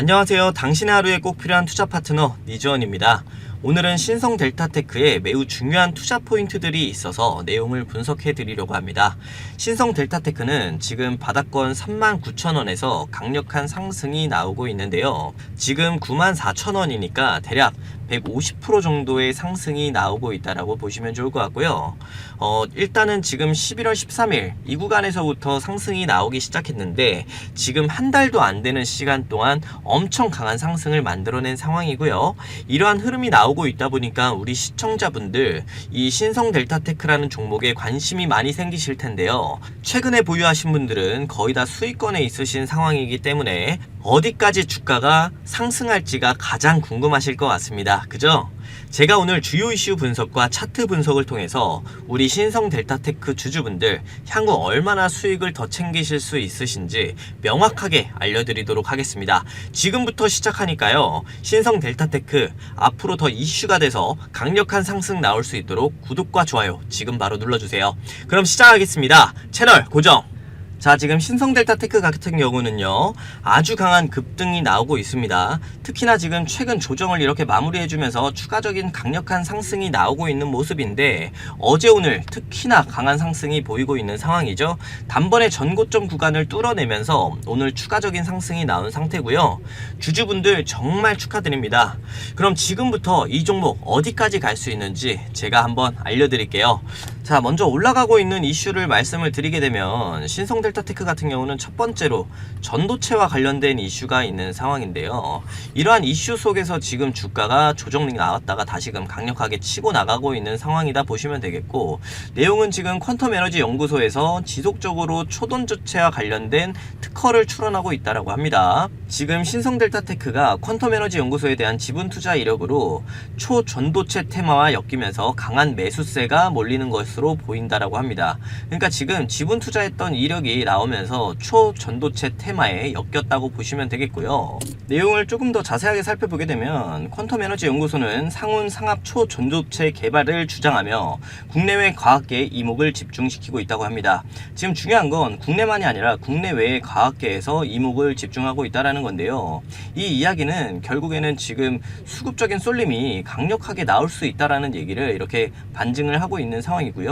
안녕하세요. 당신의 하루에 꼭 필요한 투자 파트너 니즈원입니다. 오늘은 신성 델타테크에 매우 중요한 투자 포인트들이 있어서 내용을 분석해 드리려고 합니다. 신성 델타테크는 지금 바닥권 39,000원에서 강력한 상승이 나오고 있는데요. 지금 94,000원이니까 대략 150% 정도의 상승이 나오고 있다라고 보시면 좋을 것 같고요. 어, 일단은 지금 11월 13일 이 구간에서부터 상승이 나오기 시작했는데 지금 한 달도 안 되는 시간 동안 엄청 강한 상승을 만들어낸 상황이고요. 이러한 흐름이 나오 고 있다 보니까 우리 시청자분들 이 신성 델타테크라는 종목에 관심이 많이 생기실 텐데요. 최근에 보유하신 분들은 거의 다 수익권에 있으신 상황이기 때문에 어디까지 주가가 상승할지가 가장 궁금하실 것 같습니다. 그죠? 제가 오늘 주요 이슈 분석과 차트 분석을 통해서 우리 신성 델타테크 주주분들 향후 얼마나 수익을 더 챙기실 수 있으신지 명확하게 알려드리도록 하겠습니다. 지금부터 시작하니까요. 신성 델타테크 앞으로 더 이슈가 돼서 강력한 상승 나올 수 있도록 구독과 좋아요 지금 바로 눌러주세요. 그럼 시작하겠습니다. 채널 고정! 자, 지금 신성델타 테크 같은 경우는요, 아주 강한 급등이 나오고 있습니다. 특히나 지금 최근 조정을 이렇게 마무리해주면서 추가적인 강력한 상승이 나오고 있는 모습인데, 어제 오늘 특히나 강한 상승이 보이고 있는 상황이죠. 단번에 전고점 구간을 뚫어내면서 오늘 추가적인 상승이 나온 상태고요. 주주분들 정말 축하드립니다. 그럼 지금부터 이 종목 어디까지 갈 수 있는지 제가 한번 알려드릴게요. 자, 먼저 올라가고 있는 이슈를 말씀을 드리게 되면 신성 델타테크 같은 경우는 첫 번째로 전도체와 관련된 이슈가 있는 상황인데요. 이러한 이슈 속에서 지금 주가가 조정이 나왔다가 다시금 강력하게 치고 나가고 있는 상황이다 보시면 되겠고 내용은 지금 퀀텀 에너지 연구소에서 지속적으로 초전도체와 관련된 특허를 출원하고 있다라고 합니다. 지금 신성 델타테크가 퀀텀 에너지 연구소에 대한 지분 투자 이력으로 초전도체 테마와 엮이면서 강한 매수세가 몰리는 것으로 보인다라고 합니다. 그러니까 지금 지분 투자했던 이력이 나오면서 초전도체 테마에 엮였다고 보시면 되겠고요. 내용을 조금 더 자세하게 살펴보게 되면 퀀텀 에너지 연구소는 상훈 상압 초전도체 개발을 주장하며 국내외 과학계에 이목을 집중시키고 있다고 합니다. 지금 중요한 건 국내만이 아니라 국내외의 과학계에서 이목을 집중하고 있다라는 건데요. 이 이야기는 결국에는 지금 수급적인 쏠림이 강력하게 나올 수 있다라는 얘기를 이렇게 반증을 하고 있는 상황이고요.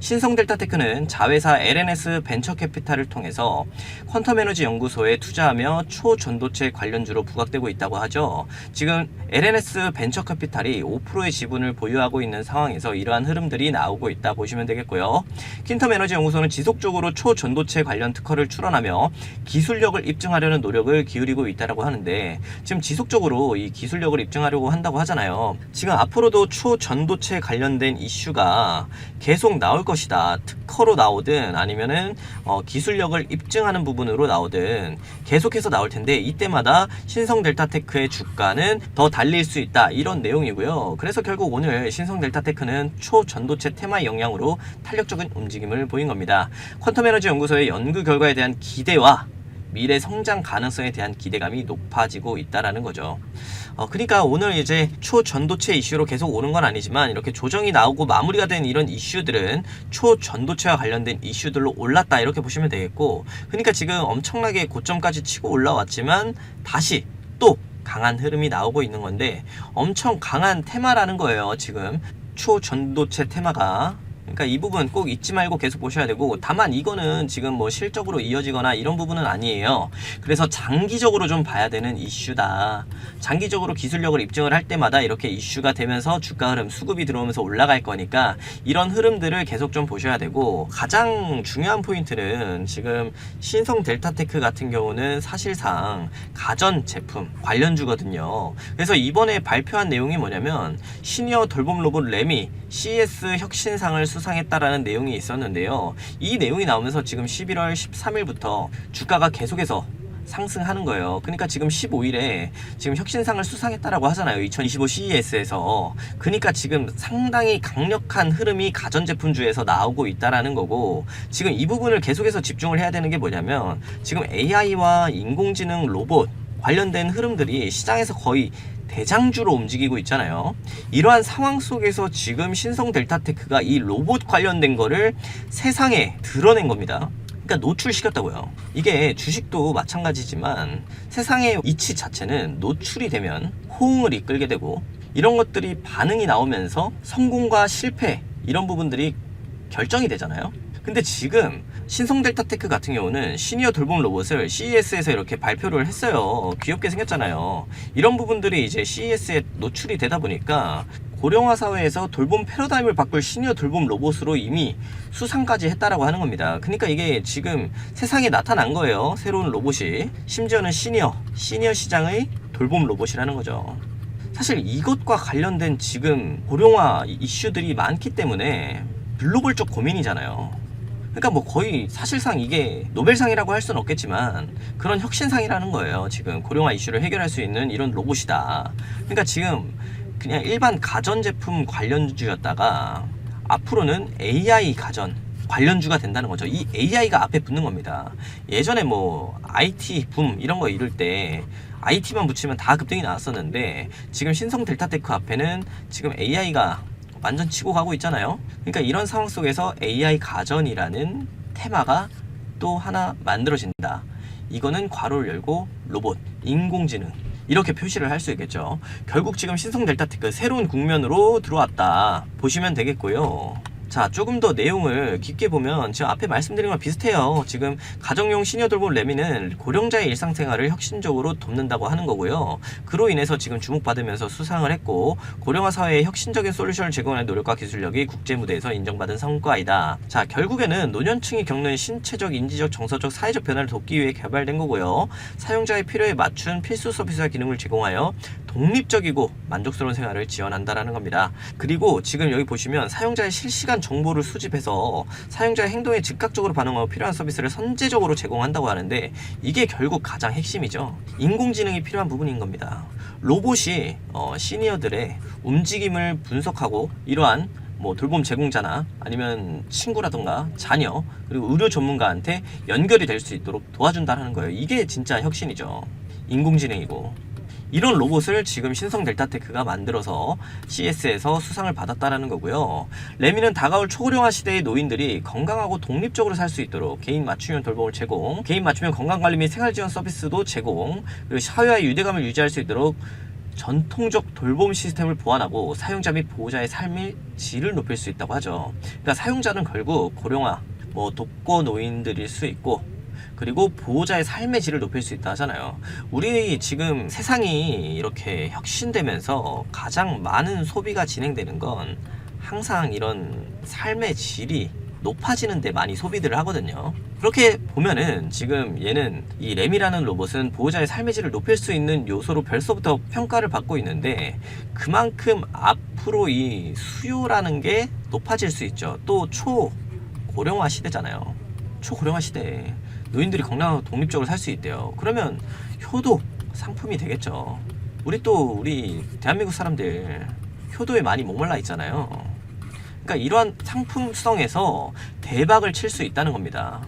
신성 델타테크는 자회사 LNS 벤처 캐피탈을 통해서 퀀텀 에너지 연구소에 투자하며 초전도체 관련주로 부각되고 있다고 하죠. 지금 LNS 벤처 캐피탈이 5%의 지분을 보유하고 있는 상황에서 이러한 흐름들이 나오고 있다 보시면 되겠고요. 킨텀 에너지 연구소는 지속적으로 초전도체 관련 특허를 출원하며 기술력을 입증하려는 노력을 기울이고 있다라고 하는데 지금 지속적으로 이 기술력을 입증하려고 한다고 하잖아요. 지금 앞으로도 초전도체 관련된 이슈가 계속 나올 것이다. 특허로 나오든 아니면은 어, 기술력을 입증하는 부분으로 나오든 계속해서 나올 텐데 이때마다 신성 델타테크의 주가는 더 달릴 수 있다 이런 내용이고요. 그래서 결국 오늘 신성 델타테크는 초전도체 테마의 영향으로 탄력적인 움직임을 보인 겁니다. 퀀텀 에너지 연구소의 연구 결과에 대한 기대와 미래 성장 가능성에 대한 기대감이 높아지고 있다라는 거죠. 어, 그러니까 오늘 이제 초전도체 이슈로 계속 오는 건 아니지만 이렇게 조정이 나오고 마무리가 된 이런 이슈들은 초전도체와 관련된 이슈들로 올랐다 이렇게 보시면 되겠고 그러니까 지금 엄청나게 고점까지 치고 올라왔지만 다시 또 강한 흐름이 나오고 있는 건데 엄청 강한 테마라는 거예요 지금 초전도체 테마가 그러니까 이 부분 꼭 잊지 말고 계속 보셔야 되고 다만 이거는 지금 뭐 실적으로 이어지거나 이런 부분은 아니에요. 그래서 장기적으로 좀 봐야 되는 이슈다. 장기적으로 기술력을 입증을 할 때마다 이렇게 이슈가 되면서 주가 흐름 수급이 들어오면서 올라갈 거니까 이런 흐름들을 계속 좀 보셔야 되고 가장 중요한 포인트는 지금 신성 델타테크 같은 경우는 사실상 가전 제품 관련주거든요. 그래서 이번에 발표한 내용이 뭐냐면 시니어 돌봄 로봇 레미 CS 혁신상을 수상 했다라는 내용이 있었는데요. 이 내용이 나오면서 지금 11월 13일부터 주가가 계속해서 상승하는 거예요. 그러니까 지금 15일에 지금 혁신상을 수상했다라고 하잖아요. 2025 CES에서. 그러니까 지금 상당히 강력한 흐름이 가전제품주에서 나오고 있다라는 거고 지금 이 부분을 계속해서 집중을 해야 되는 게 뭐냐면 지금 AI와 인공지능 로봇 관련된 흐름들이 시장에서 거의 대장주로 움직이고 있잖아요. 이러한 상황 속에서 지금 신성 델타테크가 이 로봇 관련된 거를 세상에 드러낸 겁니다. 그러니까 노출시켰다고요. 이게 주식도 마찬가지지만 세상의 이치 자체는 노출이 되면 호응을 이끌게 되고 이런 것들이 반응이 나오면서 성공과 실패 이런 부분들이 결정이 되잖아요. 근데 지금 신성 델타테크 같은 경우는 시니어 돌봄 로봇을 CES에서 이렇게 발표를 했어요. 귀엽게 생겼잖아요. 이런 부분들이 이제 CES에 노출이 되다 보니까 고령화 사회에서 돌봄 패러다임을 바꿀 시니어 돌봄 로봇으로 이미 수상까지 했다라고 하는 겁니다. 그러니까 이게 지금 세상에 나타난 거예요. 새로운 로봇이. 심지어는 시니어, 시니어 시장의 돌봄 로봇이라는 거죠. 사실 이것과 관련된 지금 고령화 이슈들이 많기 때문에 글로벌적 고민이잖아요. 그러니까 뭐 거의 사실상 이게 노벨상이라고 할 수는 없겠지만 그런 혁신상이라는 거예요. 지금 고령화 이슈를 해결할 수 있는 이런 로봇이다. 그러니까 지금 그냥 일반 가전제품 관련주였다가 앞으로는 AI 가전 관련주가 된다는 거죠. 이 AI가 앞에 붙는 겁니다. 예전에 뭐 IT 붐 이런 거 이룰 때 IT만 붙이면 다 급등이 나왔었는데 지금 신성 델타테크 앞에는 지금 AI가 완전 치고 가고 있잖아요. 그러니까 이런 상황 속에서 AI 가전이라는 테마가 또 하나 만들어진다. 이거는 괄호를 열고 로봇, 인공지능 이렇게 표시를 할 수 있겠죠. 결국 지금 신성 델타테크 새로운 국면으로 들어왔다 보시면 되겠고요. 자, 조금 더 내용을 깊게 보면 지금 앞에 말씀드린 거랑 비슷해요. 지금 가정용 시니어 돌봄 레미는 고령자의 일상생활을 혁신적으로 돕는다고 하는 거고요. 그로 인해서 지금 주목받으면서 수상을 했고 고령화 사회에 혁신적인 솔루션을 제공하는 노력과 기술력이 국제 무대에서 인정받은 성과이다. 자, 결국에는 노년층이 겪는 신체적, 인지적, 정서적, 사회적 변화를 돕기 위해 개발된 거고요. 사용자의 필요에 맞춘 필수 서비스와 기능을 제공하여 독립적이고 만족스러운 생활을 지원한다라는 겁니다. 그리고 지금 여기 보시면 사용자의 실시간 정보를 수집해서 사용자의 행동에 즉각적으로 반응하고 필요한 서비스를 선제적으로 제공한다고 하는데 이게 결국 가장 핵심이죠. 인공지능이 필요한 부분인 겁니다. 로봇이 어, 시니어들의 움직임을 분석하고 이러한 뭐 돌봄 제공자나 아니면 친구라던가 자녀 그리고 의료 전문가한테 연결이 될 수 있도록 도와준다는 거예요. 이게 진짜 혁신이죠. 인공지능이고 이런 로봇을 지금 신성 델타테크가 만들어서 CS에서 수상을 받았다라는 거고요. 레미는 다가올 초고령화 시대의 노인들이 건강하고 독립적으로 살 수 있도록 개인 맞춤형 돌봄을 제공, 개인 맞춤형 건강관리 및 생활지원 서비스도 제공, 그리고 사회와의 유대감을 유지할 수 있도록 전통적 돌봄 시스템을 보완하고 사용자 및 보호자의 삶의 질을 높일 수 있다고 하죠. 그러니까 사용자는 결국 고령화, 뭐 독거 노인들일 수 있고 그리고 보호자의 삶의 질을 높일 수 있다 하잖아요. 우리 지금 세상이 이렇게 혁신되면서 가장 많은 소비가 진행되는 건 항상 이런 삶의 질이 높아지는 데 많이 소비들을 하거든요. 그렇게 보면은 지금 얘는 이 램이라는 로봇은 보호자의 삶의 질을 높일 수 있는 요소로 벌써부터 평가를 받고 있는데 그만큼 앞으로 이 수요라는 게 높아질 수 있죠. 또 초고령화 시대잖아요. 초고령화 시대에 노인들이 건강하고 독립적으로 살 수 있대요. 그러면 효도 상품이 되겠죠. 우리 또 우리 대한민국 사람들 효도에 많이 목말라 있잖아요. 그러니까 이러한 상품성에서 대박을 칠 수 있다는 겁니다.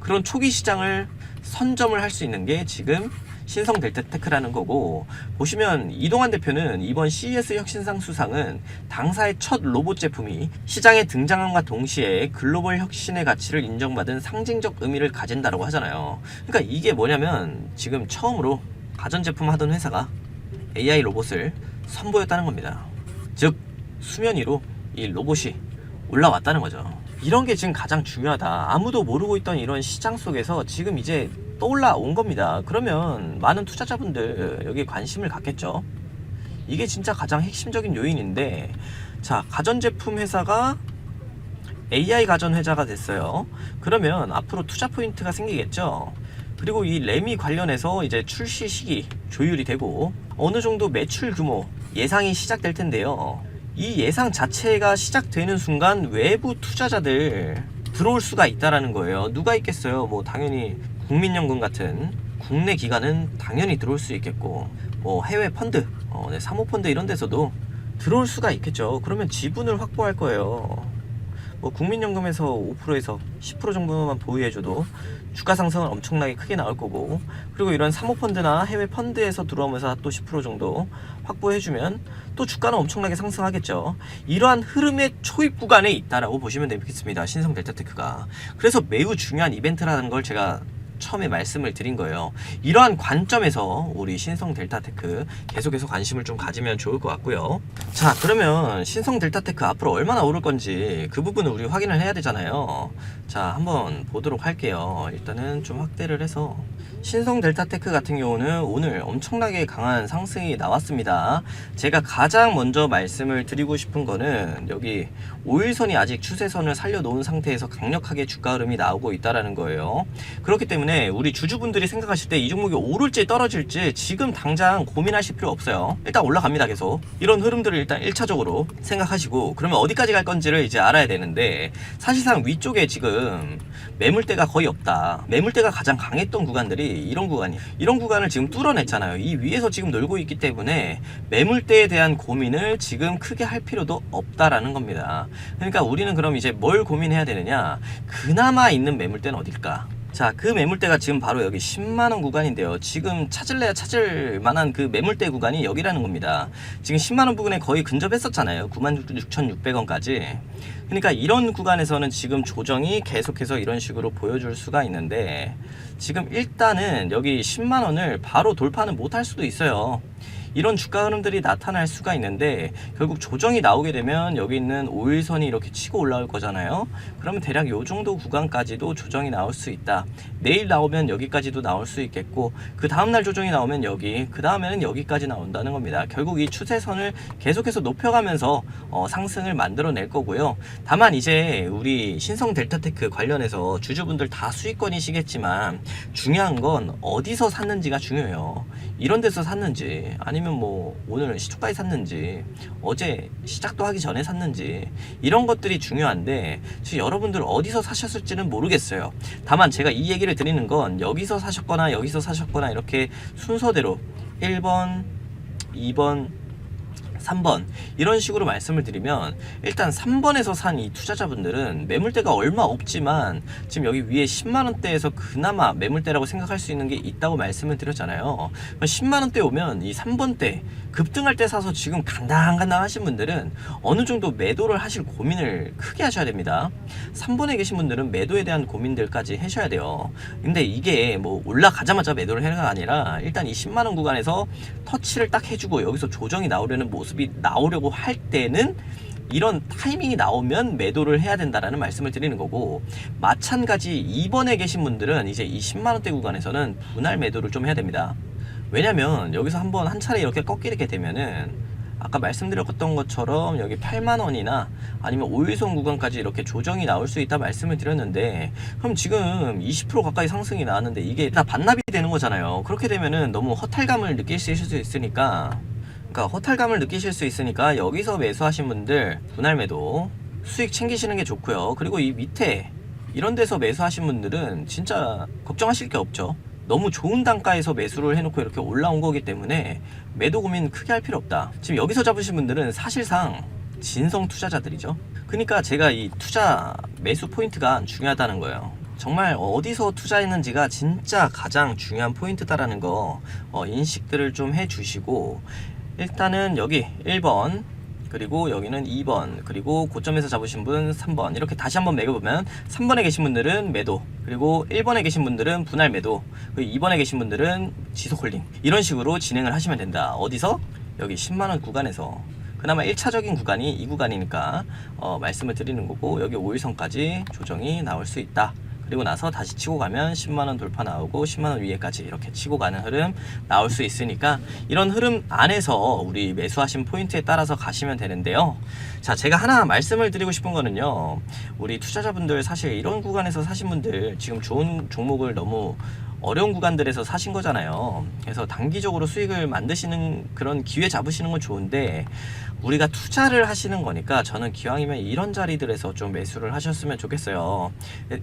그런 초기 시장을 선점을 할 수 있는 게 지금 신성 델타테크라는 거고 보시면 이동환 대표는 이번 CES 혁신상 수상은 당사의 첫 로봇 제품이 시장에 등장함과 동시에 글로벌 혁신의 가치를 인정받은 상징적 의미를 가진다라고 하잖아요. 그러니까 이게 뭐냐면 지금 처음으로 가전제품 하던 회사가 AI 로봇을 선보였다는 겁니다. 즉 수면 위로 이 로봇이 올라왔다는 거죠. 이런 게 지금 가장 중요하다. 아무도 모르고 있던 이런 시장 속에서 지금 이제 떠올라 온 겁니다. 그러면 많은 투자자분들 여기에 관심을 갖겠죠. 이게 진짜 가장 핵심적인 요인인데, 자, 가전제품 회사가 AI 가전 회사가 됐어요. 그러면 앞으로 투자 포인트가 생기겠죠. 그리고 이 레미 관련해서 이제 출시 시기 조율이 되고 어느 정도 매출 규모 예상이 시작될 텐데요. 이 예상 자체가 시작되는 순간 외부 투자자들 들어올 수가 있다라는 거예요. 누가 있겠어요? 뭐 당연히 국민연금 같은 국내 기관은 당연히 들어올 수 있겠고 뭐 해외 펀드, 어, 네, 사모펀드 이런 데서도 들어올 수가 있겠죠. 그러면 지분을 확보할 거예요. 뭐 국민연금에서 5%에서 10% 정도만 보유해줘도 주가 상승은 엄청나게 크게 나올 거고 그리고 이런 사모펀드나 해외 펀드에서 들어오면서 또 10% 정도 확보해주면 또 주가는 엄청나게 상승하겠죠. 이러한 흐름의 초입 구간에 있다라고 보시면 되겠습니다. 신성 델타테크가. 그래서 매우 중요한 이벤트라는 걸 제가 처음에 말씀을 드린 거예요. 이러한 관점에서 우리 신성 델타테크 계속해서 관심을 좀 가지면 좋을 것 같고요. 자, 그러면 신성 델타테크 앞으로 얼마나 오를 건지 그 부분을 우리 확인을 해야 되잖아요. 자, 한번 보도록 할게요. 일단은 좀 확대를 해서 신성 델타테크 같은 경우는 오늘 엄청나게 강한 상승이 나왔습니다. 제가 가장 먼저 말씀을 드리고 싶은 거는 여기 5일선이 아직 추세선을 살려놓은 상태에서 강력하게 주가 흐름이 나오고 있다라는 거예요. 그렇기 때문에 우리 주주분들이 생각하실 때 이 종목이 오를지 떨어질지 지금 당장 고민하실 필요 없어요. 일단 올라갑니다 계속. 이런 흐름들을 일단 1차적으로 생각하시고 그러면 어디까지 갈 건지를 이제 알아야 되는데 사실상 위쪽에 지금 매물대가 거의 없다. 매물대가 가장 강했던 구간들이 이런 구간이 이런 구간을 지금 뚫어냈잖아요. 이 위에서 지금 놀고 있기 때문에 매물대에 대한 고민을 지금 크게 할 필요도 없다라는 겁니다. 그러니까 우리는 그럼 이제 뭘 고민해야 되느냐? 그나마 있는 매물대는 어딜까? 자, 그 매물대가 지금 바로 여기 10만원 구간인데요. 지금 찾을래야 찾을 만한 그 매물대 구간이 여기라는 겁니다. 지금 10만원 부근에 거의 근접했었잖아요. 96,600원까지. 그러니까 이런 구간에서는 지금 조정이 계속해서 이런 식으로 보여줄 수가 있는데 지금 일단은 여기 10만원을 바로 돌파는 못할 수도 있어요. 이런 주가 흐름들이 나타날 수가 있는데 결국 조정이 나오게 되면 여기 있는 5일선이 이렇게 치고 올라올 거잖아요. 그러면 대략 요 정도 구간까지도 조정이 나올 수 있다. 내일 나오면 여기까지도 나올 수 있겠고 그 다음날 조정이 나오면 여기 그 다음에는 여기까지 나온다는 겁니다. 결국 이 추세선을 계속해서 높여가면서 어, 상승을 만들어낼 거고요. 다만 이제 우리 신성 델타테크 관련해서 주주분들 다 수익권이시겠지만 중요한 건 어디서 샀는지가 중요해요. 이런 데서 샀는지 아니면 뭐 오늘 시초가에 샀는지 어제 시작도 하기 전에 샀는지 이런 것들이 중요한데 지금 여러분들 어디서 사셨을지는 모르겠어요. 다만 제가 이 얘기를 드리는 건 여기서 사셨거나 여기서 사셨거나 이렇게 순서대로 1번, 2번, 3번 이런 식으로 말씀을 드리면 일단 3번에서 산 이 투자자분들은 매물대가 얼마 없지만 지금 여기 위에 10만 원대에서 그나마 매물대라고 생각할 수 있는 게 있다고 말씀을 드렸잖아요. 10만 원대 오면 이 3번대 급등할 때 사서 지금 간당간당 하신 분들은 어느 정도 매도를 하실 고민을 크게 하셔야 됩니다. 3번에 계신 분들은 매도에 대한 고민들까지 하셔야 돼요. 근데 이게 뭐 올라가자마자 매도를 해가 아니라 일단 이 10만 원 구간에서 터치를 딱 해주고 여기서 조정이 나오려는 모습이 나오려고 할 때는 이런 타이밍이 나오면 매도를 해야 된다라는 말씀을 드리는 거고 마찬가지 2번에 계신 분들은 이제 이 10만 원대 구간에서는 분할 매도를 좀 해야 됩니다. 왜냐면 여기서 한번 한 차례 이렇게 꺾이게 되면은 아까 말씀드렸던 것처럼 여기 8만 원이나 아니면 5일선 구간까지 이렇게 조정이 나올 수 있다 말씀을 드렸는데 그럼 지금 20% 가까이 상승이 나왔는데 이게 다 반납이 되는 거잖아요. 그렇게 되면은 너무 허탈감을 느끼실 수 있으니까 그러니까 허탈감을 느끼실 수 있으니까 여기서 매수하신 분들 분할 매도 수익 챙기시는 게 좋고요. 그리고 이 밑에 이런 데서 매수하신 분들은 진짜 걱정하실 게 없죠. 너무 좋은 단가에서 매수를 해놓고 이렇게 올라온 거기 때문에 매도 고민 크게 할 필요 없다. 지금 여기서 잡으신 분들은 사실상 진성 투자자들이죠. 그러니까 제가 이 투자 매수 포인트가 중요하다는 거예요. 정말 어디서 투자했는지가 진짜 가장 중요한 포인트다라는 거 어, 인식들을 좀 해주시고 일단은 여기 1번 그리고 여기는 2번 그리고 고점에서 잡으신 분 3번. 이렇게 다시 한번 매겨보면 3번에 계신 분들은 매도 그리고 1번에 계신 분들은 분할 매도 그리고 2번에 계신 분들은 지속 홀딩. 이런 식으로 진행을 하시면 된다. 어디서? 여기 10만원 구간에서. 그나마 1차적인 구간이 이 구간이니까 어, 말씀을 드리는 거고 여기 5일선까지 조정이 나올 수 있다 그리고 나서 다시 치고 가면 10만원 돌파 나오고 10만원 위에까지 이렇게 치고 가는 흐름 나올 수 있으니까 이런 흐름 안에서 우리 매수하신 포인트에 따라서 가시면 되는데요. 자, 제가 하나 말씀을 드리고 싶은 거는요. 우리 투자자분들 사실 이런 구간에서 사신 분들 지금 좋은 종목을 너무 어려운 구간들에서 사신 거잖아요. 그래서 단기적으로 수익을 만드시는 그런 기회 잡으시는 건 좋은데 우리가 투자를 하시는 거니까 저는 기왕이면 이런 자리들에서 좀 매수를 하셨으면 좋겠어요.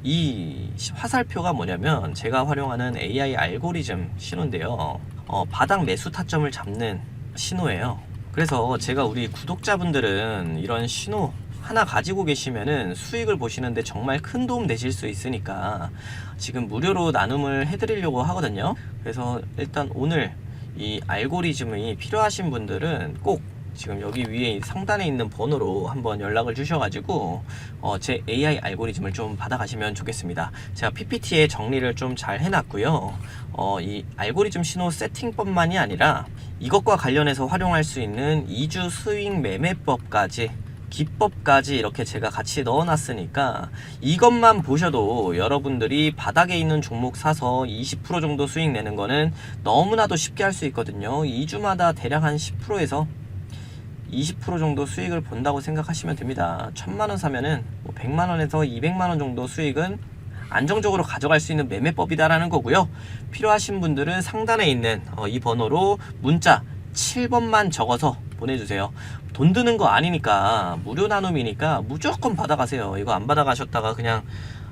이 화살표가 뭐냐면 제가 활용하는 AI 알고리즘 신호인데요. 어, 바닥 매수 타점을 잡는 신호예요. 그래서 제가 우리 구독자분들은 이런 신호 하나 가지고 계시면은 수익을 보시는데 정말 큰 도움 되실 수 있으니까 지금 무료로 나눔을 해드리려고 하거든요. 그래서 일단 오늘 이 알고리즘이 필요하신 분들은 꼭 지금 여기 위에 상단에 있는 번호로 한번 연락을 주셔가지고 어, 제 AI 알고리즘을 좀 받아가시면 좋겠습니다. 제가 PPT에 정리를 좀 잘 해놨고요. 어, 이 알고리즘 신호 세팅법만이 아니라 이것과 관련해서 활용할 수 있는 이주 스윙 매매법까지 기법까지 이렇게 제가 같이 넣어놨으니까 이것만 보셔도 여러분들이 바닥에 있는 종목 사서 20% 정도 수익 내는 거는 너무나도 쉽게 할 수 있거든요. 2주마다 대략 한 10%에서 20% 정도 수익을 본다고 생각하시면 됩니다. 1000만원 사면은 뭐 100만원에서 200만원 정도 수익은 안정적으로 가져갈 수 있는 매매법이다라는 거고요. 필요하신 분들은 상단에 있는 어, 이 번호로 문자 7번만 적어서 보내주세요. 돈 드는 거 아니니까 무료 나눔이니까 무조건 받아가세요. 이거 안 받아가셨다가 그냥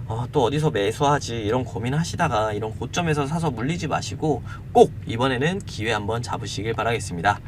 어, 또 어디서 매수하지 이런 고민하시다가 이런 고점에서 사서 물리지 마시고 꼭 이번에는 기회 한번 잡으시길 바라겠습니다.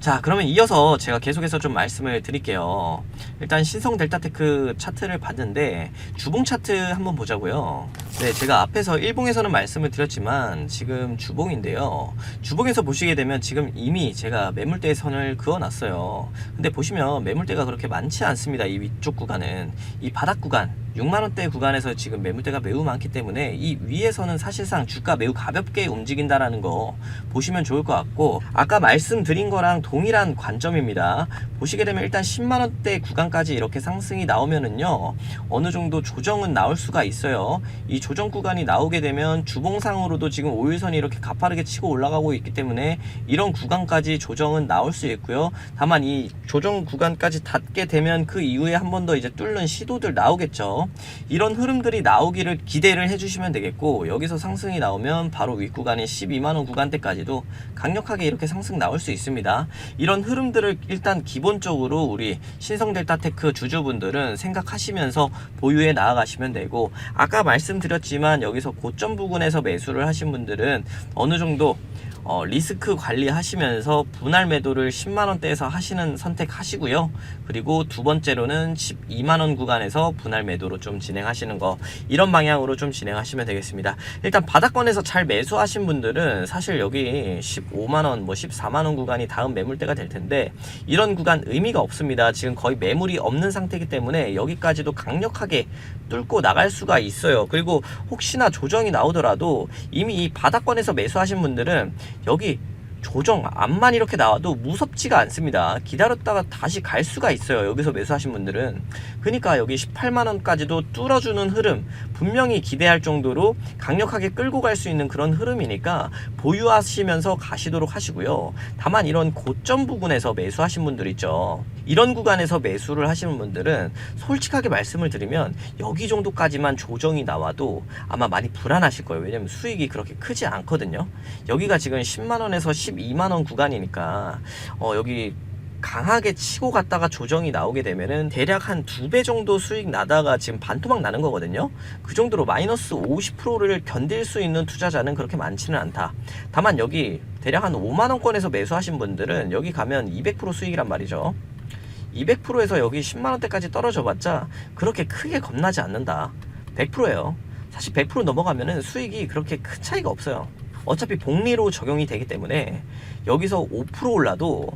자 그러면 이어서 제가 계속해서 좀 말씀을 드릴게요. 일단 신성 델타테크 차트를 봤는데 주봉 차트 한번 보자고요. 네 제가 앞에서 일봉에서는 말씀을 드렸지만 지금 주봉인데요. 주봉에서 보시게 되면 지금 이미 제가 매물대 선을 그어놨어요. 근데 보시면 매물대가 그렇게 많지 않습니다. 이 위쪽 구간은 이 바닥 구간 6만원대 구간에서 지금 매물대가 매우 많기 때문에 이 위에서는 사실상 주가 매우 가볍게 움직인다라는 거 보시면 좋을 것 같고 아까 말씀드린 거랑 동일한 관점입니다. 보시게 되면 일단 10만 원대 구간까지 이렇게 상승이 나오면은요 어느 정도 조정은 나올 수가 있어요. 이 조정 구간이 나오게 되면 주봉상으로도 지금 5일선이 이렇게 가파르게 치고 올라가고 있기 때문에 이런 구간까지 조정은 나올 수 있고요. 다만 이 조정 구간까지 닿게 되면 그 이후에 한 번 더 이제 뚫는 시도들 나오겠죠. 이런 흐름들이 나오기를 기대를 해주시면 되겠고 여기서 상승이 나오면 바로 윗구간인 12만원 구간대까지도 강력하게 이렇게 상승 나올 수 있습니다. 이런 흐름들을 일단 기본적으로 우리 신성 델타테크 주주분들은 생각하시면서 보유해 나아가시면 되고 아까 말씀드렸지만 여기서 고점 부근에서 매수를 하신 분들은 어느 정도 어, 리스크 관리하시면서 분할 매도를 10만원대에서 하시는 선택하시고요. 그리고 두 번째로는 12만원 구간에서 분할 매도로 좀 진행하시는 거 이런 방향으로 좀 진행하시면 되겠습니다. 일단 바닥권에서 잘 매수하신 분들은 사실 여기 15만원 뭐 14만원 구간이 다음 매물대가 될 텐데 이런 구간 의미가 없습니다. 지금 거의 매물이 없는 상태이기 때문에 여기까지도 강력하게 뚫고 나갈 수가 있어요. 그리고 혹시나 조정이 나오더라도 이미 이 바닥권에서 매수하신 분들은 여기 조정 암만 이렇게 나와도 무섭지가 않습니다. 기다렸다가 다시 갈 수가 있어요. 여기서 매수하신 분들은. 그러니까 여기 18만 원까지도 뚫어주는 흐름 분명히 기대할 정도로 강력하게 끌고 갈 수 있는 그런 흐름이니까 보유하시면서 가시도록 하시고요. 다만 이런 고점 부근에서 매수하신 분들 있죠. 이런 구간에서 매수를 하시는 분들은 솔직하게 말씀을 드리면 여기 정도까지만 조정이 나와도 아마 많이 불안하실 거예요. 왜냐면 수익이 그렇게 크지 않거든요. 여기가 지금 10만원에서 12만원 구간이니까 어, 여기 강하게 치고 갔다가 조정이 나오게 되면은 대략 한 두 배 정도 수익 나다가 지금 반토막 나는 거거든요. 그 정도로 마이너스 50%를 견딜 수 있는 투자자는 그렇게 많지는 않다. 다만 여기 대략 한 5만 원권에서 매수하신 분들은 여기 가면 200% 수익이란 말이죠. 200%에서 여기 10만 원대까지 떨어져 봤자 그렇게 크게 겁나지 않는다. 100%예요. 사실 100% 넘어가면은 수익이 그렇게 큰 차이가 없어요. 어차피 복리로 적용이 되기 때문에 여기서 5% 올라도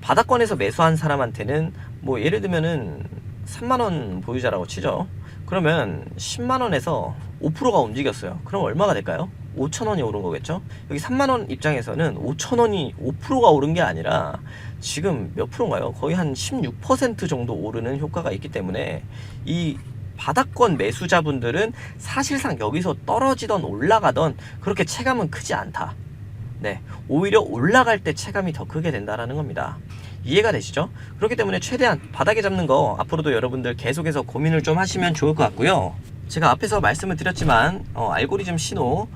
바닥권에서 매수한 사람한테는 뭐 예를 들면은 3만원 보유자라고 치죠. 그러면 10만원에서 5%가 움직였어요. 그럼 얼마가 될까요? 5천원이 오른 거겠죠? 여기 3만원 입장에서는 5천원이 5%가 오른 게 아니라 지금 몇 프로인가요? 거의 한 16% 정도 오르는 효과가 있기 때문에 이 바닥권 매수자분들은 사실상 여기서 떨어지던 올라가던 그렇게 체감은 크지 않다. 네, 오히려 올라갈 때 체감이 더 크게 된다라는 겁니다. 이해가 되시죠? 그렇기 때문에 최대한 바닥에 잡는 거 앞으로도 여러분들 계속해서 고민을 좀 하시면 좋을 것 같고요. 제가 앞에서 말씀을 드렸지만 어, 알고리즘 신호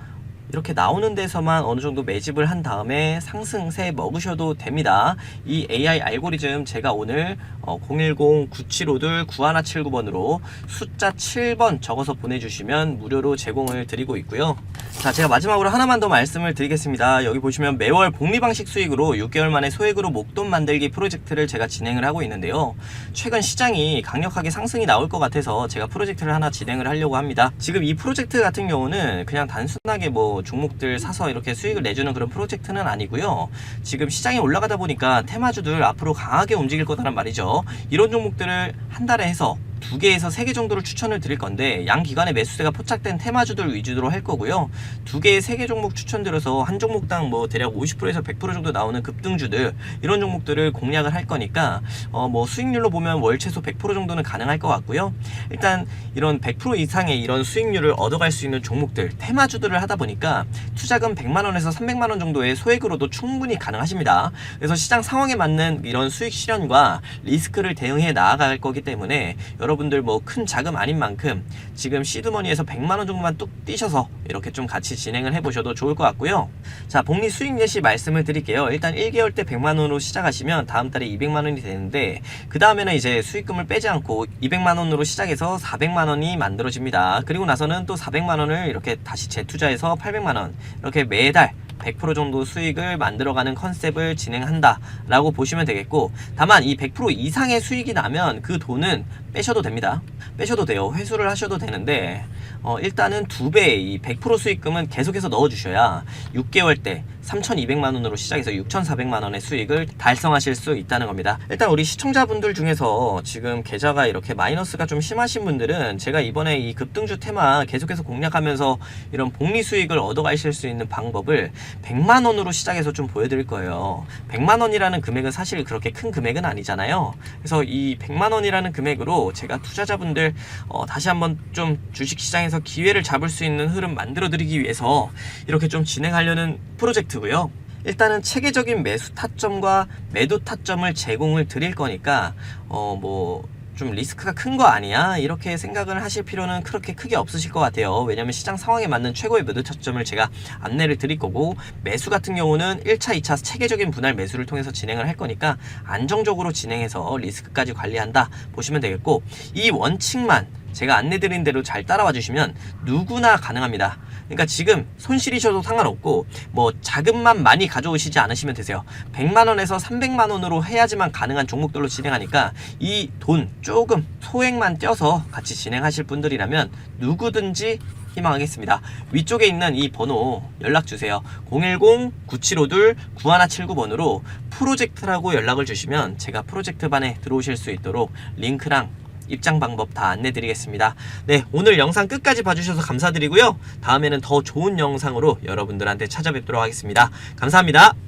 이렇게 나오는 데서만 어느 정도 매집을 한 다음에 상승세 먹으셔도 됩니다. 이 AI 알고리즘 제가 오늘 어, 010-975-9179번으로 숫자 7번 적어서 보내주시면 무료로 제공을 드리고 있고요. 자, 제가 마지막으로 하나만 더 말씀을 드리겠습니다. 여기 보시면 매월 복리 방식 수익으로 6개월 만에 소액으로 목돈 만들기 프로젝트를 제가 진행을 하고 있는데요. 최근 시장이 강력하게 상승이 나올 것 같아서 제가 프로젝트를 하나 진행을 하려고 합니다. 지금 이 프로젝트 같은 경우는 그냥 단순하게 뭐 종목들 사서 이렇게 수익을 내주는 그런 프로젝트는 아니고요. 지금 시장이 올라가다 보니까 테마주들 앞으로 강하게 움직일 거다란 말이죠. 이런 종목들을 한 달에 해서 두 개에서 세 개 정도를 추천을 드릴 건데 양 기관의 매수세가 포착된 테마주들 위주로 할 거고요. 두 개의 세개 종목 추천드려서 한 종목당 뭐 대략 50%에서 100% 정도 나오는 급등주들 이런 종목들을 공략을 할 거니까 어 뭐 수익률로 보면 월 최소 100% 정도는 가능할 것 같고요. 일단 이런 100% 이상의 이런 수익률을 얻어갈 수 있는 종목들 테마주들을 하다 보니까 투자금 100만 원에서 300만 원 정도의 소액으로도 충분히 가능하십니다. 그래서 시장 상황에 맞는 이런 수익 실현과 리스크를 대응해 나아갈 거기 때문에 여러분들 뭐 큰 자금 아닌 만큼 지금 시드머니에서 100만 원 정도만 뚝 뛰셔서 이렇게 좀 같이 진행을 해보셔도 좋을 것 같고요. 자, 복리 수익 예시 말씀을 드릴게요. 일단 1개월 때 100만 원으로 시작하시면 다음 달에 200만 원이 되는데 그 다음에는 이제 수익금을 빼지 않고 200만 원으로 시작해서 400만 원이 만들어집니다. 그리고 나서는 또 400만 원을 이렇게 다시 재투자해서 800만 원 이렇게 매달 100% 정도 수익을 만들어가는 컨셉을 진행한다 라고 보시면 되겠고 다만 이 100% 이상의 수익이 나면 그 돈은 빼셔도 됩니다. 빼셔도 돼요. 회수를 하셔도 되는데 어, 일단은 두 배의 이100% 수익금은 계속해서 넣어주셔야 6개월 때 3,200만 원으로 시작해서 6,400만 원의 수익을 달성하실 수 있다는 겁니다. 일단 우리 시청자분들 중에서 지금 계좌가 이렇게 마이너스가 좀 심하신 분들은 제가 이번에 이 급등주 테마 계속해서 공략하면서 이런 복리 수익을 얻어가실 수 있는 방법을 100만 원으로 시작해서 좀 보여드릴 거예요. 100만 원이라는 금액은 사실 그렇게 큰 금액은 아니잖아요. 그래서 이 100만 원이라는 금액 제가 투자자분들 어, 다시 한번 좀 주식시장에서 기회를 잡을 수 있는 흐름 만들어 드리기 위해서 이렇게 좀 진행하려는 프로젝트고요. 일단은 체계적인 매수 타점과 매도 타점을 제공을 드릴 거니까 어뭐 좀 리스크가 큰 거 아니야? 이렇게 생각을 하실 필요는 그렇게 크게 없으실 것 같아요. 왜냐면 시장 상황에 맞는 최고의 매도 타점을 제가 안내를 드릴 거고 매수 같은 경우는 1차, 2차 체계적인 분할 매수를 통해서 진행을 할 거니까 안정적으로 진행해서 리스크까지 관리한다 보시면 되겠고 이 원칙만 제가 안내드린 대로 잘 따라와 주시면 누구나 가능합니다. 그러니까 지금 손실이셔도 상관없고 뭐 자금만 많이 가져오시지 않으시면 되세요. 100만 원에서 300만 원으로 해야지만 가능한 종목들로 진행하니까 이 돈 조금 소액만 떼어서 같이 진행하실 분들이라면 누구든지 희망하겠습니다. 위쪽에 있는 이 번호 연락 주세요. 010-9752-9179번으로 프로젝트라고 연락을 주시면 제가 프로젝트 반에 들어오실 수 있도록 링크랑 입장 방법 다 안내 드리겠습니다. 네, 오늘 영상 끝까지 봐주셔서 감사드리고요. 다음에는 더 좋은 영상으로 여러분들한테 찾아뵙도록 하겠습니다. 감사합니다.